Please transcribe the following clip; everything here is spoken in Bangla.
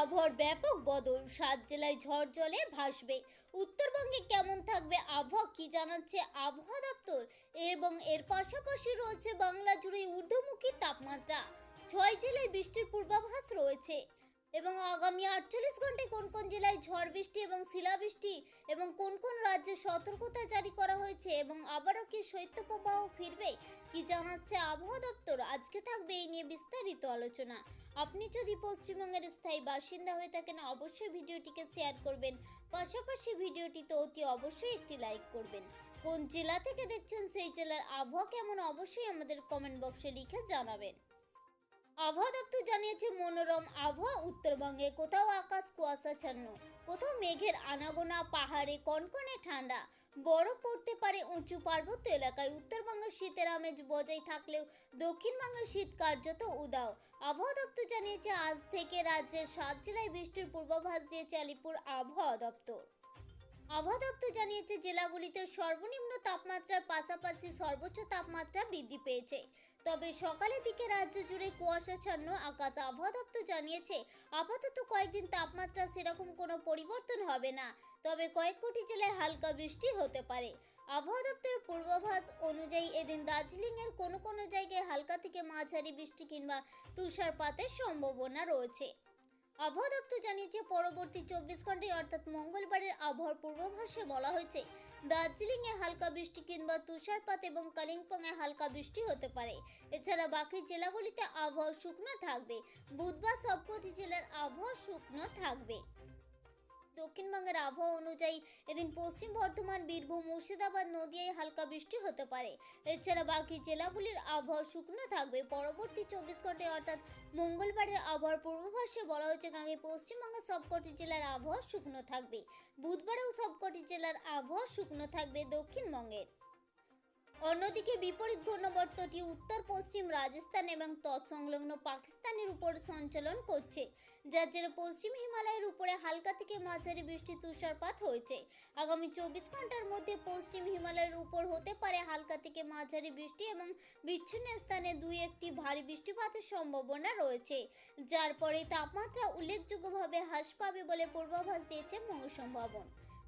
আবহাওয়ার ব্যাপক বদল। সাত জেলায় ঝড় জলে ভাসবে। উত্তরবঙ্গে কেমন থাকবে আবহাওয়া কি জানাচ্ছে আবহাওয়া দপ্তর? এবং এর পাশাপাশি রয়েছে বাংলা জুড়ে ঊর্ধ্বমুখী তাপমাত্রা। ছয় জেলায় বৃষ্টির পূর্বাভাস রয়েছে। এবং আগামী আটচল্লিশ ঘন্টায় কোন কোন জেলায় ঝড় বৃষ্টি এবং শিলাবৃষ্টি এবং কোন কোন রাজ্যে সতর্কতা জারি করা হয়েছে এবং আবারও কি শৈত্যপ্রবাহ ফিরবে, কি জানাচ্ছে আবহাওয়া দপ্তর? আজকে থাকবে এই নিয়ে বিস্তারিত আলোচনা। আপনি যদি পশ্চিমবঙ্গের স্থায়ী বাসিন্দা হয়ে থাকেন, অবশ্যই ভিডিওটিকে শেয়ার করবেন। পাশাপাশি ভিডিওটিতে অতি অবশ্যই একটি লাইক করবেন। কোন জেলা থেকে দেখছেন, সেই জেলার আবহাওয়া কেমন, অবশ্যই আমাদের কমেন্ট বক্সে লিখে জানাবেন। আবহাওয়া দপ্তর জানিয়েছে, মনোরম আবহাওয়া উত্তরবঙ্গে। কোথাও আকাশ কুয়াশাচ্ছন্ন, কোথাও মেঘের আনাগোনা, পাহাড়ে কনকনে ঠান্ডা। বরফ পড়তে পারে উঁচু পার্বত্য এলাকায়। উত্তরবঙ্গের শীতের আমেজ বজায় থাকলেও দক্ষিণবঙ্গের শীত কার্যত উদাও। আবহাওয়া দপ্তর জানিয়েছে, আজ থেকে রাজ্যের সাত জেলায় বৃষ্টির পূর্বাভাস দিয়েছে আলিপুর আবহাওয়া দপ্তর। আবহাওয়া দপ্তর জানিয়েছে, জেলাগুলিতে সর্বনিম্ন তাপমাত্রার পাশাপাশি সর্বোচ্চ তাপমাত্রা বৃদ্ধি পেয়েছে। তবে সকালের দিকে রাজ্য জুড়ে কুয়াশাচ্ছন্ন আকাশ। আবহাওয়া দপ্তর জানিয়েছে, আপাতত কয়েকদিন তাপমাত্রা সেরকম কোনো পরিবর্তন হবে না, তবে কয়েক কোটি জেলায় হালকা বৃষ্টি হতে পারে। আবহাওয়া দপ্তরের পূর্বাভাস অনুযায়ী এদিন দার্জিলিংয়ের কোনো কোনো জায়গায় হালকা থেকে মাঝারি বৃষ্টি কিংবা তুষারপাতের সম্ভাবনা রয়েছে। আবহাওয়া দপ্তর জানিয়েছে, পরবর্তী চব্বিশ ঘন্টায় অর্থাৎ মঙ্গলবারের আবহাওয়ার পূর্বাভাসে বলা হয়েছে, দার্জিলিংয়ে হালকা বৃষ্টি কিংবা তুষারপাত এবং কালিম্পংয়ে হালকা বৃষ্টি হতে পারে। এছাড়া বাকি জেলাগুলিতে আবহাওয়া শুকনো থাকবে। বুধবার সবকটি জেলার আবহাওয়া শুকনো থাকবে। দক্ষিণবঙ্গের আবহাওয়া অনুযায়ী এদিন পশ্চিম বর্ধমান, বীরভূম, মুর্শিদাবাদ, নদিয়ায় হালকা বৃষ্টি হতে পারে। এছাড়া বাকি জেলাগুলির আবহাওয়া শুকনো থাকবে। পরবর্তী চব্বিশ ঘন্টায় অর্থাৎ মঙ্গলবারের আবহাওয়ার পূর্বাভাসে বলা হয়েছে আগে পশ্চিমবঙ্গের সবকটি জেলার আবহাওয়া শুকনো থাকবে। বুধবারেও সবকটি জেলার আবহাওয়া শুকনো থাকবে দক্ষিণবঙ্গের। অন্যদিকে বিপরীত ঘূর্ণবর্তটি উত্তর, পশ্চিম রাজস্থান এবং তৎসংলগ্ন পাকিস্তানের উপর সঞ্চালন করছে, যার জেরে পশ্চিম হিমালয়ের উপরে হালকা থেকে মাঝারি বৃষ্টি তুষারপাত হয়েছে। আগামী চব্বিশ ঘণ্টার মধ্যে পশ্চিম হিমালয়ের উপর হতে পারে হালকা থেকে মাঝারি বৃষ্টি এবং বিচ্ছিন্ন স্থানে দুই একটি ভারী বৃষ্টিপাতের সম্ভাবনা রয়েছে, যার পরে তাপমাত্রা উল্লেখযোগ্যভাবে হ্রাস পাবে বলে পূর্বাভাস দিয়েছে মৌসুম ভবন।